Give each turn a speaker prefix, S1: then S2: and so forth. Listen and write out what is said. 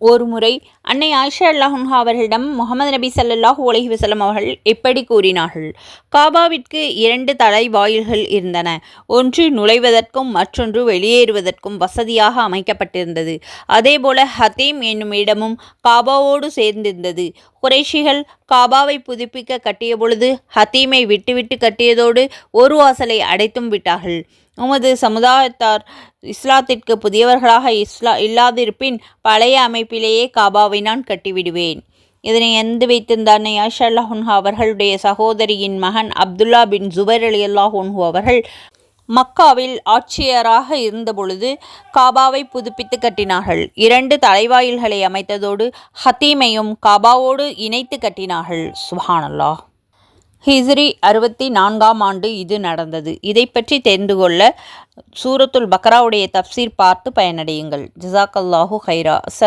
S1: ஒருமுறை அன்னை ஆயிஷா அல்லாஹா அவர்களிடம் முகமது நபி ஸல்லல்லாஹு உலகி வசலம் அவர்கள் இப்படி கூறினார்கள்? காபாவிற்கு இரண்டு தலை வாயில்கள் இருந்தன. ஒன்று நுழைவதற்கும் மற்றொன்று வெளியேறுவதற்கும் வசதியாக அமைக்கப்பட்டிருந்தது. அதேபோல ஹத்தீம் என்னும் இடமும் காபாவோடு சேர்ந்திருந்தது. குறைஷிகள் காபாவை புதுப்பிக்க கட்டிய பொழுது ஹத்தீமை விட்டுவிட்டு கட்டியதோடு ஒரு வாசலை அடைத்தும் விட்டார்கள். உமது சமுதாயத்தார் இஸ்லாத்திற்கு புதியவர்களாக இஸ்லா இல்லாதிருப்பின் பழைய அமைப்பிலேயே காபாவை நான் கட்டிவிடுவேன். இதனை எந்து வைத்திருந்த அன்னை அல்லாஹுன்ஹா அவர்களுடைய சகோதரியின் மகன் அப்துல்லா பின் ஜுபர் அலி அல்லாஹுன்ஹு அவர்கள் மக்காவில் ஆட்சியராக இருந்தபொழுது காபாவை புதுப்பித்து கட்டினார்கள். இரண்டு தலைவாயில்களை அமைத்ததோடு ஹத்தீமையும் காபாவோடு இணைத்து கட்டினார்கள். சுஹானல்லாஹ் ஹிஸ்ரி அறுபத்தி நான்காம் ஆண்டு இது நடந்தது. இதை பற்றி தெரிந்து கொள்ள சூரத்துல் பக்ராவுடைய தப்சீர் பார்த்து பயனடையுங்கள். ஜிசாக்கல்லாஹு ஹைரா அஸ்ஸலாம்